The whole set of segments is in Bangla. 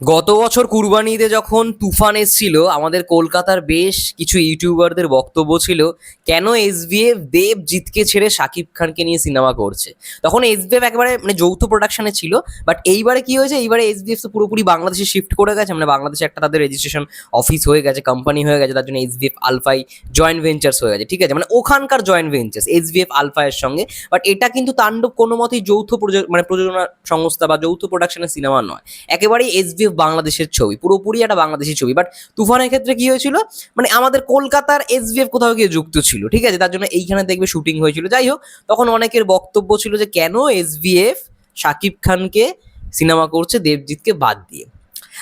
গত বছর কুরবানিতে যখন তুফান এসেছিল, আমাদের কলকাতার বেশ কিছু ইউটিউবারদের বক্তব্য ছিল, কেন এসবিএফ দেবজিৎকে ছেড়ে শাকিব খানকে নিয়ে সিনেমা করছে? তখন এসবিএফ একেবারে মানে যৌথ প্রোডাকশনে ছিল বাট এইবারে কি হয়েছে? এইবারে এসবিএফ তো পুরোপুরি বাংলাদেশে শিফট করে গেছে মানে বাংলাদেশে একটা তাদের রেজিস্ট্রেশন অফিস হয়ে গেছে কোম্পানি হয়ে গেছে, তার জন্য এসবিএফ আলফাই জয়েন্ট ভেঞ্চার্স হয়ে গেছে, ঠিক আছে? মানে ওখানকার জয়েন্ট ভেঞ্চার্স এসবিএফ আলফায়ের সঙ্গে বাট এটা কিন্তু তাণ্ডব কোনো মতেই যৌথ মানে প্রযোজনা সংস্থা বা যৌথ প্রোডাকশনের সিনেমা নয়। একেবারেই এসবিএফ বাংলাদেশের ছবি। পুরোপুরি একটা বাংলাদেশি ছবি। বাট তুফানের ক্ষেত্রে কি হয়েছিল? মানে আমাদের কলকাতার এসবিএফ কোথাও গিয়ে যুক্ত ছিল, ঠিক আছে? তার জন্য এইখানে দেখবে শুটিং হয়েছিল। যাই হোক, তখন অনেকের বক্তব্য ছিল যে কেন এসবিএফ শাকিব খানকে সিনেমা করছে দেবজিৎকে বাদ দিয়ে।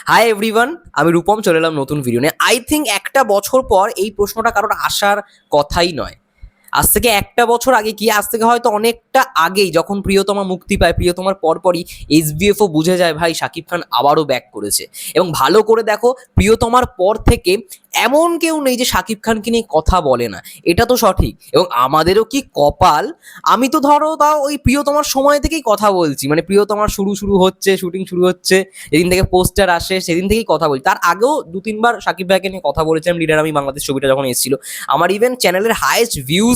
হাই এভরিওয়ান আমি রূপম, চলে এলাম নতুন ভিডিও নিয়ে। আই থিঙ্ক একটা বছর পর এই প্রশ্নটা কারোর আসার কথাই নয়। আজ থেকে একটা বছর আগে কি, আজ থেকে হয়তো অনেকটা আগেই যখন প্রিয়তমা মুক্তি পায়, প্রিয়তমার পরপরই এসবিএফও বুঝে যায়, ভাই শাকিব খান আবারও ব্যাক করেছে। এবং ভালো করে দেখো, প্রিয়তমার পর থেকে এমন কেউ নেই যে শাকিব খানকে নিয়ে কথা বলে না। এটা তো সঠিক। এবং আমাদেরও কি কপাল? আমি তো ধরো তাও ওই প্রিয়তমার সময় থেকেই কথা বলছি। মানে প্রিয়তমার শুরু শুরু হচ্ছে শুটিং শুরু হচ্ছে, যেদিন থেকে পোস্টার আসে, সেদিন থেকেই কথা বলছি তার আগেও দু তিনবার শাকিব ভাইকে নিয়ে কথা বলেছিলাম, লিডার আমি বাংলাদেশ ছবিটা যখন এসেছিল। আমার ইভেন চ্যানেলের হাইয়েস্ট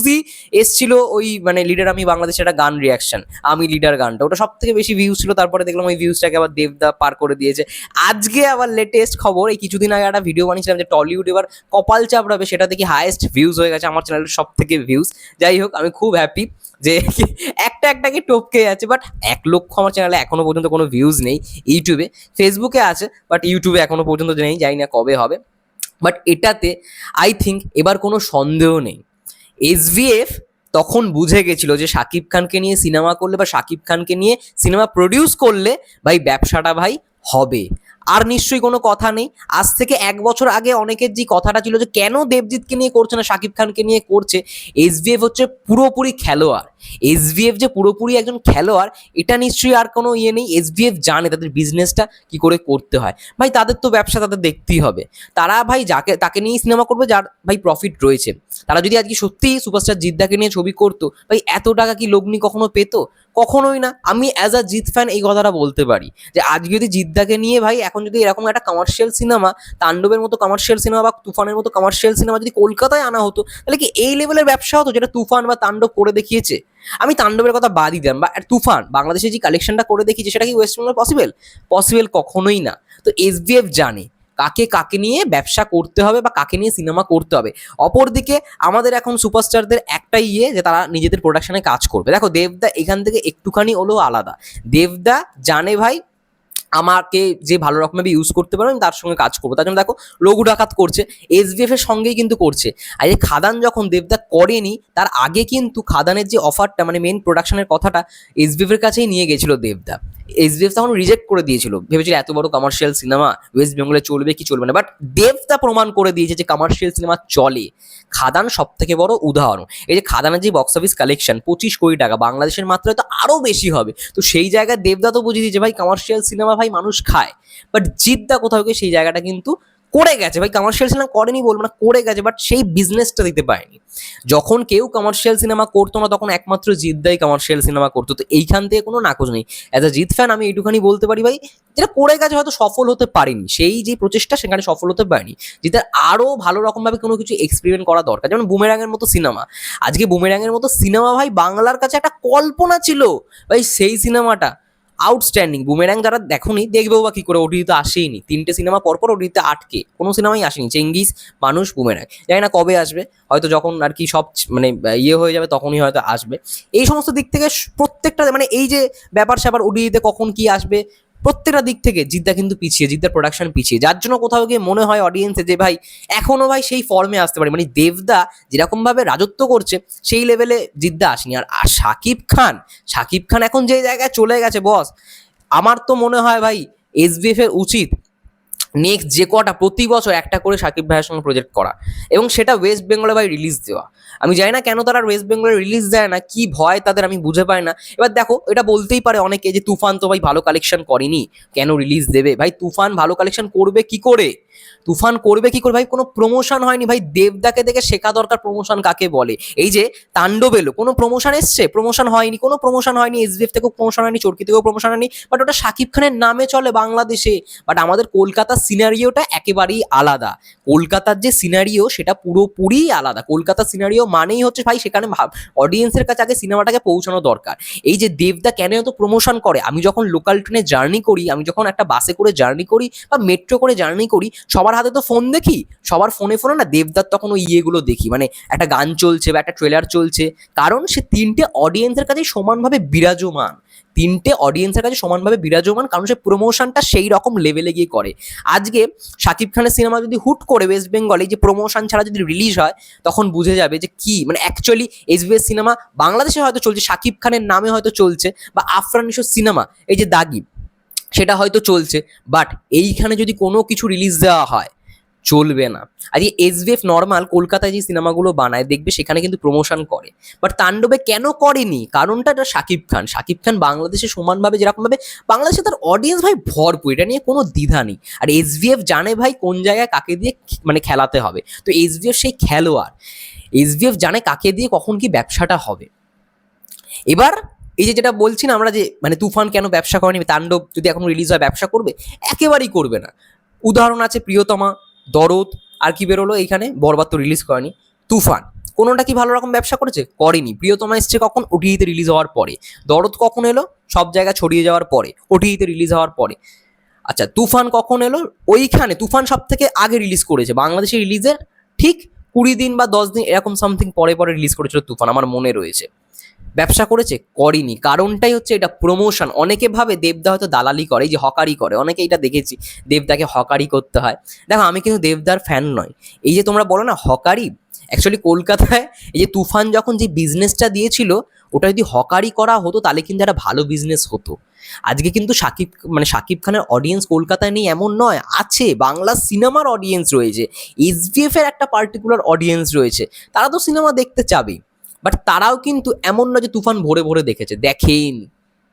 ভিউজই এসছিল ওই মানে লিডার আমি বাংলাদেশের একটা গান রিয়াকশন আমি লিডার গানটা। ওটা সব থেকে বেশি ভিউজ ছিল, তারপরে দেখলাম ওই ভিউজটাকে আবার দেবদা পার করে দিয়েছে। আজকে আবার লেটেস্ট খবর, এই কিছুদিন আগে একটা ভিডিও বানিয়েছিলাম যে টলিউড এবার কপাল চাপড়াবে সেটা দেখি হায়েস্ট ভিউজ হয়ে গেছে আমার চ্যানেলের সব থেকে ভিউজ যাই হোক, আমি খুব হ্যাপি যে একটা একটাকে টপকে যাচ্ছে বাট এক লক্ষ আমার চ্যানেলে এখনও পর্যন্ত কোনো ভিউজ নেই ইউটিউবে। ফেসবুকে আছে বাট ইউটিউবে এখনও পর্যন্ত নেই, জানি না কবে হবে। বাট এটাতে আই থিঙ্ক এবার কোনো সন্দেহ নেই। এসভিএফ তখন বুঝে গেছিল যে শাকিব খানকে নিয়ে সিনেমা করলে বা শাকিব খানকে নিয়ে সিনেমা প্রডিউস করলে ভাই ব্যবসাটা ভাই হবে। আর নিশ্চয়ই কোনো কথা নেই। আজ থেকে এক বছর আগে অনেকের যে কথাটা ছিল যে কেন দেবজিৎকে নিয়ে করছে না শাকিব খানকে নিয়ে করছে এসভিএফ হচ্ছে পুরোপুরি খেলোয়াড়। এসভিএফ যে পুরোপুরি একজন খেলোয়াড়, এটা নিশ্চয়ই আর কোনো ইয়ে নেই। এসভিএফ জানে তাদের বিজনেসটা কি করে করতে হয়। ভাই, তাদের তো ব্যবসা তাদের দেখতেই হবে। তারা ভাই যাকে, তাকে নিয়েই সিনেমা করবে যার ভাই প্রফিট রয়েছে। তারা যদি আজকে সত্যিই সুপারস্টার জিদ্দাকে নিয়ে ছবি করতো, ভাই এত টাকা কি লগ্নি কখনো পেতো? কখনোই না। আমি অ্যাজ আ জিৎ ফ্যান এই কথাটা বলতে পারি। যে আজকে যদি জিদ্দাকে নিয়ে ভাই এখন যদি এরকম একটা কমার্শিয়াল সিনেমা তাণ্ডবের মতো কমার্শিয়াল সিনেমা বা তুফানের মতো কমার্শিয়াল সিনেমা যদি কলকাতায় আনা হতো, তাহলে কি এই লেভেলের ব্যবসা হতো যেটা তুফান বা তাণ্ডব করে দেখিয়েছে? আমি তাণ্ডবের কথা বাদই দিলাম, বা তুফান বাংলাদেশে যে কালেকশনটা করে দেখিয়েছে সেটা কি ওয়েস্ট বেঙ্গল পসিবল পসিবল কখনোই না। তো এসবিএফ জানে কাকে কাকে নিয়ে ব্যবসা করতে হবে বা কাকে নিয়ে সিনেমা করতে হবে। অপরদিকে আমাদের এখন সুপারস্টারদের একটাই ইয়ে যে তারা নিজেদের প্রোডাকশনে কাজ করবে। দেখো, দেবদা এখান থেকে একটুখানি হলেও আলাদা। দেবদা জানে ভাই আমাকে যে ভালো রকমভাবে ইউজ করতে পারব আমি তার সঙ্গে কাজ করব। তার জন্য দেখো, লঘু ডাকাত করছে এসবিএফ এর সঙ্গেই কিন্তু করছে। আর এই খাদান যখন দেবদা করেনি, তার আগে কিন্তু খাদানের যে অফারটা মানে মেন প্রোডাকশনের কথাটা এস এসবিএফ এর কাছেই নিয়ে গেছিল দেবদা। এসবিএফ তখন রিজেক্ট করে দিয়েছিল। ভেবেছিল এত বড় কমার্শিয়াল সিনেমা ওয়েস্ট বেঙ্গলে চলবে কি চলবে না? বাট দেবদা প্রমাণ করে দিয়েছে যে কমার্শিয়াল সিনেমা চলে। খাদান সব থেকে বড় উদাহরণ। এই যে খাদানের যে বক্স অফিস কালেকশন পঁচিশ কোটি টাকা, বাংলাদেশের মাত্রায় তো আরও বেশি হবে। তো সেই জায়গায় দেবদা তো বুঝিয়ে দিয়েছে, ভাই কমার্শিয়াল সিনেমা ভাই মানুষ খায়। বাট জিদ্দা কোথাও গিয়ে সেই জায়গাটা কিন্তু করে গেছে। ভাই কমার্শিয়াল সিনেমা করেনি বলব না, করে গেছে বাট সেই বিজনেসটা দিতে পারেনি। যখন কেউ কমার্শিয়াল সিনেমা করতো না, তখন একমাত্র জিদ্দাই কমার্শিয়াল সিনেমা করতো। তো এইখান থেকে কোনো নাকচ নেই। অ্যাজ আ জিৎ ফ্যান আমি এইটুখানি বলতে পারি ভাই, যেটা করে গেছে হয়তো সফল হতে পারিনি। সেই যে প্রচেষ্টা, সেখানে সফল হতে পারেনি। জিতের আরও ভালো রকমভাবে কোনো কিছু এক্সপেরিমেন্ট করা দরকার। যেমন বুমেরাঙের মতো সিনেমা আজকে বুমেরাঙের মতো সিনেমা ভাই, বাংলার কাছে একটা কল্পনা ছিল। ভাই, সেই সিনেমাটা আউটস্ট্যান্ডিং বুমেরাং যারা দেখোনি দেখবেও বা কী করে? ওটিতে আসেইনি। তিনটে সিনেমা পরপর ওটিতে আটকে। কোনো সিনেমাই আসেনি। চেঙ্গিস মানুষ বুমেরাং জানি না কবে আসবে। হয়তো যখন আর কি সব মানে ইয়ে হয়ে যাবে, তখনই হয়তো আসবে। এই সমস্ত দিক থেকে প্রত্যেকটা মানে এই যে ব্যাপার স্যাপার ওটিতে কখন কি আসবে প্রত্যেকটা দিক থেকে জিদ্দা কিন্তু পিছিয়ে, জিদ্দার প্রোডাকশন পিছিয়ে। যার জন্য কোথাও গিয়ে মনে হয় অডিয়েন্সে যে, ভাই, এখনও ভাই সেই ফর্মে আসতে পারে মানে দেবদা যেরকম ভাবে রাজত্ব করছে, সেই লেভেলে জিদ্দা আসেনি। আর শাকিব খান শাকিব খান এখন যে জায়গায় চলে গেছে বস আমার তো মনে হয় ভাই এসবিএফ এর উচিত নেক্সট যে কটা প্রতি বছর একটা করে সাকিব ভাইয়ের সঙ্গে প্রজেক্ট করা। এবং সেটা ওয়েস্ট বেঙ্গলে ভাই রিলিজ দেওয়া। আমি জানি না কেন তারা ওয়েস্ট বেঙ্গলে রিলিজ দেয় না, কি ভয় তাদের আমি বুঝে পাই না। এবার দেখো, এটা বলতেই পারে অনেকে যে তুফান তো ভাই ভালো কালেকশন করেনি। কেন রিলিজ দেবে? ভাই তুফান ভালো কালেকশন করবে কি করে? তুফান করবে কি করে? ভাই, কোনো প্রমোশন হয়নি। ভাই, দেবদাকে দেখে শেখা দরকার প্রমোশন কাকে বলে। এই যে তাণ্ডব এলো কোনো প্রমোশন এসছে? প্রমোশন হয়নি, কোনো প্রমোশন হয়নি এসবিএফ থেকেও প্রমোশন হয়নি, চরকি থেকেও প্রমোশন হয়নি বাট ওটা শাকিব খানের নামে চলে বাংলাদেশে। বাট আমাদের কলকাতার সিনারিওটা একেবারেই আলাদা। কলকাতার যে সিনারিও সেটা পুরোপুরি আলাদা। কলকাতার সিনারিও মানেই হচ্ছে, ভাই, সেখানে অডিয়েন্সের কাছে আগে সিনেমাটাকে পৌঁছানো দরকার। এই যে দেবদা কেন এত প্রমোশন করে? আমি যখন লোকাল ট্রেনে জার্নি করি, আমি যখন একটা বাসে করে জার্নি করি বা মেট্রো করে জার্নি করি সবার হাতে তো ফোন দেখি, সবার ফোনে ফোনে না দেবদার তখন ওই ইয়েগুলো দেখি মানে একটা গান চলছে বা একটা ট্রেলার চলছে, কারণ সে তিনটে অডিয়েন্সের কাছে সমানভাবে বিরাজমান, তিনটে অডিয়েন্সের কাছে সমানভাবে বিরাজমান, কারণ সে প্রমোশনটা সেই রকম লেভেলে গিয়ে করে। আজকে শাকিব খানের সিনেমা যদি হুট করে ওয়েস্ট বেঙ্গলে যে প্রমোশন ছাড়া যদি রিলিজ হয়, তখন বুঝে যাবে যে কি মানে অ্যাকচুয়ালি এসবিএস সিনেমা বাংলাদেশে হয়তো চলছে শাকিব খানের নামে হয়তো চলছে, বা আফরান সিনেমা এই যে দাগি। সেটা হয়তো চলছে বাট এইখানে যদি কোনো কিছু রিলিজ দেওয়া হয়, চলবে না। আর এই এসবিএফ নর্মাল কলকাতায় যে সিনেমাগুলো বানায়, দেখবে সেখানে কিন্তু প্রমোশন করে। বাট তাণ্ডবে কেন করেনি? কারণটা এটা শাকিব খান। শাকিব খান বাংলাদেশে সমানভাবে যেরকমভাবে বাংলাদেশে তার অডিয়েন্স ভাই ভরপুর, এটা নিয়ে কোনো দ্বিধা নেই। আর এসবিএফ জানে ভাই কোন জায়গায় কাকে দিয়ে মানে খেলাতে হবে। তো এসবিএফ সেই খেলোয়াড়। এসবিএফ জানে কাকে দিয়ে কখন কি ব্যবসাটা হবে। এবার এই যে যেটা বলছি না আমরা যে মানে তুফান কেন ব্যবসা করেনি, তাণ্ডব যদি এখন রিলিজ হয়, ব্যবসা করবে? একেবারেই করবে না। উদাহরণ আছে প্রিয়তমা, দরদ, আর কি বেরোলো এইখানে? বরবাদ তো রিলিজ করেনি। তুফান, কোনোটা কি ভালো রকম ব্যবসা করেছে? করেনি। প্রিয়তমা এসছে কখন? ওটিইতে রিলিজ হওয়ার পরে। দরদ কখন এলো? সব জায়গা ছড়িয়ে যাওয়ার পরে ওটিইতে রিলিজ হওয়ার পরে। আচ্ছা তুফান কখন এলো? ওইখানে তুফান সব থেকে আগে রিলিজ করেছে। বাংলাদেশে রিলিজের ঠিক কুড়ি দিন বা দশ দিন, এরকম সামথিং পরে পরে রিলিজ করেছিল তুফান, আমার মনে রয়েছে। ব্যবসা করেছে, করেনি। কারণটাই হচ্ছে এটা প্রমোশন অনেকে ভাবে দেবদা হয়তো দালালি করে যে হকারি করে। অনেকে এটা দেখেছি, দেবদাকে হকারি করতে হয়। দেখো, আমি কিন্তু দেবদার ফ্যান নয় এই যে তোমরা বলো না, হকারি? অ্যাকচুয়ালি কলকাতায় এই যে তুফান যখন যে বিজনেসটা দিয়েছিল, ওটা যদি হকারি করা হতো, তাহলে কিন্তু একটা ভালো বিজনেস হতো। আজকে কিন্তু সাকিব মানে সাকিব খানের অডিয়েন্স কলকাতায় নেই, এমন নয়। আছে, বাংলা সিনেমার অডিয়েন্স রয়েছে। এসবিএফ এর একটা পার্টিকুলার অডিয়েন্স রয়েছে। তারা তো সিনেমা দেখতে চাবেই। বাট তারাও কিন্তু এমন না যে তুফান ভরে ভরে দেখেছে দেখেনি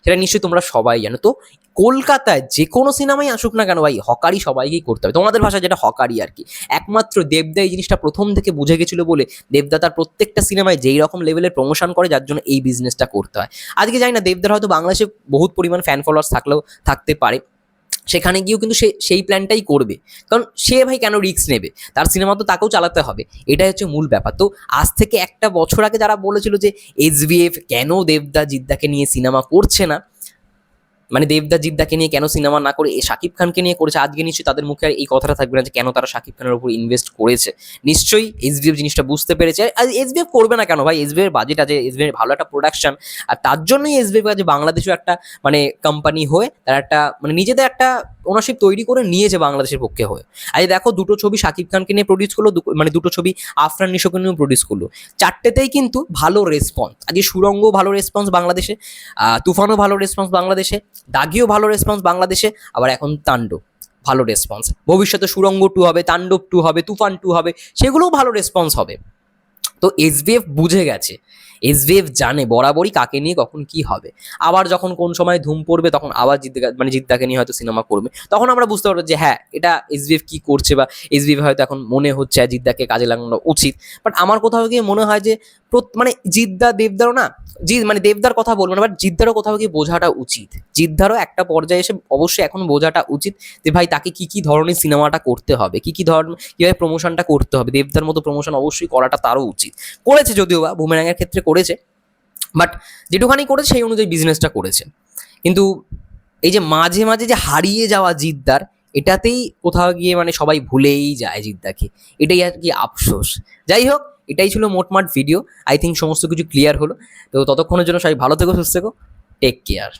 সেটা নিশ্চয়ই তোমরা সবাই জানো। তো কলকাতায় যে কোনো সিনেমাই আসুক না কেন ভাই হকারি সবাইকেই করতে হবে। তোমাদের ভাষায় যেটা হকারি আর কি। একমাত্র দেবদা এই জিনিসটা প্রথম থেকে বুঝে গেছিল বলে দেবদা তার প্রত্যেকটা সিনেমায় যেই রকম লেভেলের প্রমোশন করে, যার জন্য এই বিজনেসটা করতে হয়। আজকে জানি না, দেবদার হয়তো বাংলাদেশে বহুত পরিমাণ ফ্যান ফলোয়ার্স থাকলেও, থাকতে পারে। সেখানে গিয়েও কিন্তু সে, সেই প্ল্যানটাই করবে। কারণ সে ভাই কেন রিস্ক নেবে? তার সিনেমা তো তাকেও চালাতে হবে। এটাই হচ্ছে মূল ব্যাপার। তো আজ থেকে একটা বছর আগে যারা বলেছিল যে এসবিএফ কেন দেবদা জিদ্দাকে নিয়ে সিনেমা করছে না মানে দেবদা জিদ্দাকে নিয়ে কেন সিনেমা না করে শাকিব খানকে নিয়ে করেছে, আজকে নিশ্চয়ই তাদের মুখে আর এই কথাটা থাকবে না যে কেন তারা শাকিব খানের উপর ইনভেস্ট করেছে। নিশ্চয়ই এসবিএফ জিনিসটা বুঝতে পেরেছে। আর এসবিএফ করবে না কেন ভাই? এসবিএফ বাজেট আছে এসবিএফ ভালো একটা প্রোডাকশন আর তার জন্যই এসবিএফ আছে বাংলাদেশেও একটা মানে কোম্পানি হয়ে, তারা একটা মানে নিজেদের একটা ওনারশিপ তৈরি করে নিয়েছে বাংলাদেশের পক্ষে হয়ে। আজ দেখো দুটো ছবি শাকিব খানকে নিয়ে প্রডিউস করল মানে দুটো ছবি আফরান নিশোকে নিয়ে প্রডিউস করল। চারটেতেই কিন্তু ভালো রেসপন্স আজকে সুরঙ্গ ভালো রেসপন্স বাংলাদেশে তুফানও ভালো রেসপন্স বাংলাদেশে, দাগিও ভালো রেসপন্স বাংলাদেশে, আবার এখন তাণ্ডব, ভালো রেসপন্স ভবিষ্যতে সুরঙ্গ টু হবে, তাণ্ডব টু হবে, তুফান টু হবে, সেগুলোও ভালো রেসপন্স হবে। তো এসবিএফ বুঝে গেছে এসবিএফ জানে বরাবরই কাকে নিয়ে কখন কি হবে। আবার যখন কোন সময় ধুম পড়বে তখন আবার জিদ্দা মানে জিদ্দাকে নিয়ে হয়তো সিনেমা করবে। তখন আমরা বুঝতে পারব যে হ্যাঁ এটা এসবিএফ কি করছে বা এসবিএফ হয়তো এখন মনে হচ্ছে জিদ্দাকে কাজে লাগানো উচিত। বাট আমার কোথাও গিয়ে মনে হয় যে মানে জিদ্দা দেবদারও না জি মানে দেবদার কথা বলব না, বাট জিদ্দারও কোথাও গিয়ে বোঝাটা উচিত। জিদ্দারও একটা পর্যায়ে এসে অবশ্যই এখন বোঝাটা উচিত যে ভাই তাকে কি কি ধরনের সিনেমাটা করতে হবে, কি কি ধরনের কীভাবে প্রমোশনটা করতে হবে। দেবদার মতো প্রমোশন অবশ্যই করাটা তারও উচিত। করেছে যদিও বা বুমেরাঙের ক্ষেত্রে করেছে বাট যেটুখানি করেছে সেই অনুযায়ী বিজনেসটা করেছে। কিন্তু এই যে মাঝে মাঝে যে হারিয়ে যাওয়া জিদ্দার, এটাতেই কোথাও গিয়ে মানে সবাই ভুলেই যায় জিদ্দাকে। এটাই আর কি আফসোস। যাই হোক, এটাই ছিল মোটমাট ভিডিও আই থিঙ্ক সমস্ত কিছু ক্লিয়ার হলো। তো ততক্ষণের জন্য সবাই ভালো থেকো, সুস্থ থেকো। Take care